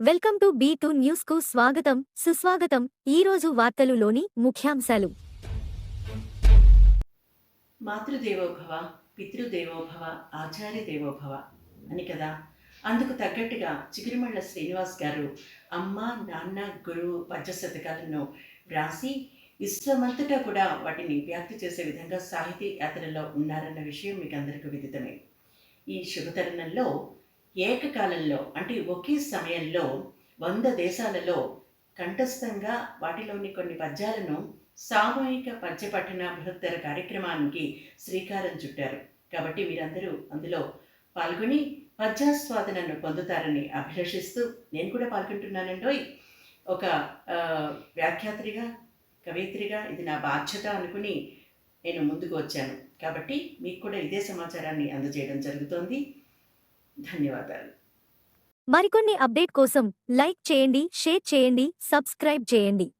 Welcome to B two న్యూస్కు స్వాగతం సుస్వాగతం. ఈ రోజు వార్తలులోని ముఖ్యాంశాలు. మాతృదేవోభవ పితృదేవోభవ ఆచార్య దేవోభవ అని కదా. అందుకు తగ్గట్టుగా చిగురుమళ్ళ శ్రీనివాస్ గారు అమ్మ నాన్న గురువు పద్యశతకాలను వ్రాసి విశ్వమంతటా కూడా వాటిని వ్యాప్తి చేసే విధంగా సాహితీ యాత్రలో ఉన్నారన్న విషయం మీకు అందరికీ విదితమే. ఈ శుభతరుణంలో ఏకకాలంలో అంటే ఒకే సమయంలో వంద దేశాలలో కంఠస్థంగా వాటిలోని కొన్ని పద్యాలను సామూహిక పద్య పఠనాభ్యుత్తర కార్యక్రమానికి శ్రీకారం చుట్టారు. కాబట్టి మీరందరూ అందులో పాల్గొని పద్యాస్వాదనను పొందుతారని అభిలషిస్తూ నేను కూడా పాల్గొంటున్నానండోయ్. ఒక వ్యాఖ్యాత్రిగా కవయిత్రిగా ఇది నా బాధ్యత అనుకుని నేను ముందుకు వచ్చాను. కాబట్టి మీకు కూడా ఇదే సమాచారాన్ని అందజేయడం జరుగుతోంది. ధన్యవాదాలు. మరికొన్ని అప్డేట్ కోసం లైక్ చేయండి షేర్ చేయండి సబ్స్క్రైబ్ చేయండి.